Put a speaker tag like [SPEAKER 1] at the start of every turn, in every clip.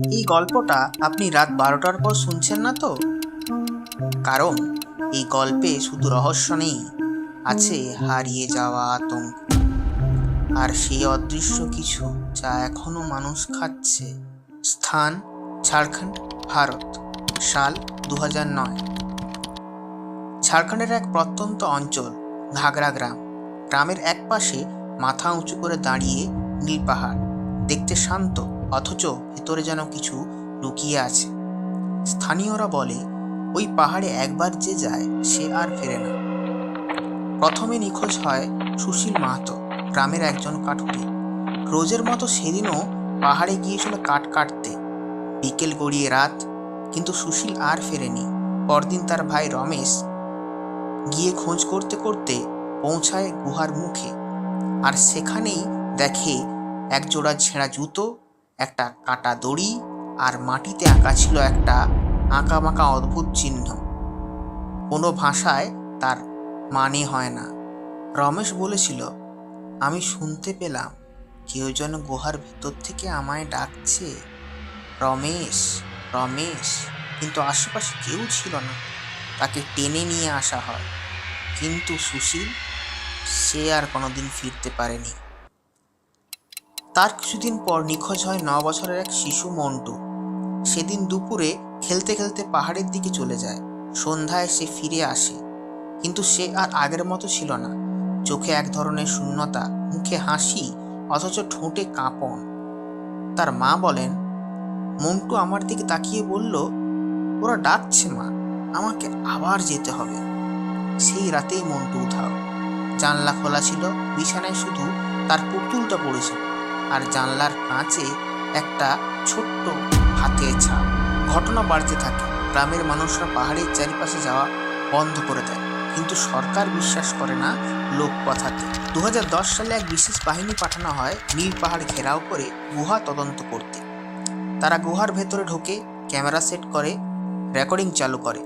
[SPEAKER 1] এই গল্পটা আপনি রাত বারোটার পর শুনছেন না তো? কারণ এই গল্পে শুধু রহস্য নেই, আছে হারিয়ে যাওয়া আতঙ্ক। আর সেই অদৃশ্য কিছু যা এখনও মানুষ খাচ্ছে। স্থান ঝাড়খণ্ড, ভারত, সাল দু নয়। ঝাড়খণ্ডের এক প্রত্যন্ত অঞ্চল ঘাগরা গ্রাম। গ্রামের এক পাশে মাথা উঁচু করে দাঁড়িয়ে নীল পাহাড়, দেখতে শান্ত। অথচ ভেতরে যেন কিছু লুকিয়ে আছে। স্থানীয়রা বলে, ওই পাহাড়ে একবার যে যায়, সে আর ফেরে না। প্রথমে নিখোঁজ হয় সুশীল মাহাতো, গ্রামের একজন কাঠুরে। রোজের মতো সেদিনও পাহাড়ে গিয়েছিল কাঠ কাটতে। বিকেল গড়িয়ে রাত, কিন্তু সুশীল আর ফেরেনি। পরদিন তার ভাই রমেশ গিয়ে খোঁজ করতে করতে পৌঁছায় গুহার মুখে। আর সেখানেই দেখে একজোড়া ছেঁড়া জুতো একটা কাটা দড়ি আর মাটিতে আঁকা ছিল একটা আঁকা মাকা অদ্ভুত চিহ্ন। কোনো ভাষায় তার মানে হয় না। রমেশ বলেছিল, আমি শুনতে পেলাম, কেউ যেন গুহার ভিতর থেকে আমায় ডাকছে। রমেশ রমেশ। কিন্তু আশেপাশে কেউ ছিল না। তাকে টেনে নিয়ে আসা হয়। কিন্তু সুশীল, সে আর কোনোদিন ফিরতে পারেনি। তার কিছুদিন পর নিখোঁজ হয় ন বছরের এক শিশু মন্টু। সেদিন দুপুরে খেলতে খেলতে পাহাড়ের দিকে চলে যায়। সন্ধ্যায় সে ফিরে আসে। কিন্তু সে আর আগের মতো ছিল না। চোখে এক ধরনের শূন্যতা, মুখে হাসি, অথচ ঠোঁটে কাঁপন। তার মা বলেন, মন্টু আমার দিকে তাকিয়ে বলল, ওরা ডাকছে মা, আমাকে আবার যেতে হবে সেই রাতেই মন্টু উধাও। জানলা খোলা ছিল, বিছানায় শুধু তার পুতুলটা পড়েছিল আর জানলার কাঁচে একটা ছোট্ট হাতের ছাপ। ঘটনা বাড়তে থাকে। গ্রামের মানুষরা পাহাড়ের চারিপাশে যাওয়া বন্ধ করে দেয়। কিন্তু সরকার বিশ্বাস করে না লোক কথাতে দু সালে এক বিশেষ বাহিনী পাঠানো হয় নীল পাহাড় ঘেরাও করে গুহা তদন্ত করতে। তারা গুহার ভেতরে ঢোকে ক্যামেরা সেট করে, রেকর্ডিং চালু করে।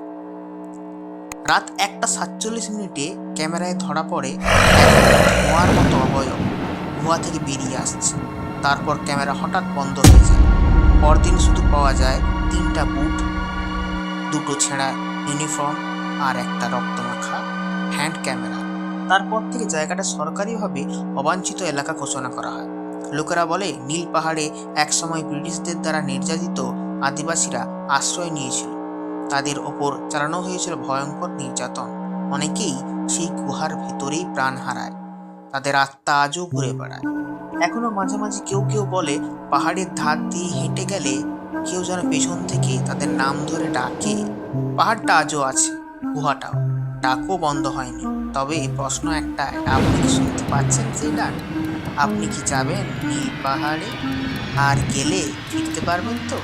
[SPEAKER 1] রাত একটা সাতচল্লিশ মিনিটে ক্যামেরায় ধরা পড়ে ধোঁয়ার মতো অবয়ব। গুহা থেকে বেরিয়ে আসছে। তারপর ক্যামেরা হঠাৎ বন্ধ হয়ে যায়। পরদিন শুধু পাওয়া যায় তিনটা বুট, দুটো ছেঁড়া ইউনিফর্ম আর একটা রক্তমাখা হ্যান্ড ক্যামেরা। তারপর থেকে জায়গাটা সরকারিভাবে অবাঞ্ছিত এলাকা ঘোষণা করা হয়। লোকেরা বলে, নীল পাহাড়ে একসময় ব্রিটিশদের দ্বারা নির্যাতিত আদিবাসীরা আশ্রয় নিয়েছিল। তাদের ওপর চালানো হয়েছিল ভয়ঙ্কর নির্যাতন। অনেকেই সেই গুহার ভেতরেই প্রাণ হারায়। তাদের আত্মা আজও ঘুরে বেড়ায়। এখনও মাঝে মাঝে কেউ কেউ বলে, পাহাড়ের ধার দিয়ে হেঁটে গেলে কেউ যেন পেছন থেকে তাদের নাম ধরে ডাকে। পাহাড়টা আজও আছে, গুহাটাও। ডাকও বন্ধ হয়নি। তবে প্রশ্ন একটা, আপনি কি শুনতে পাচ্ছেন সেই ডাক আপনি কি যাবেন নীল পাহাড়ে? আর গেলে ফিরতে পারবেন তো?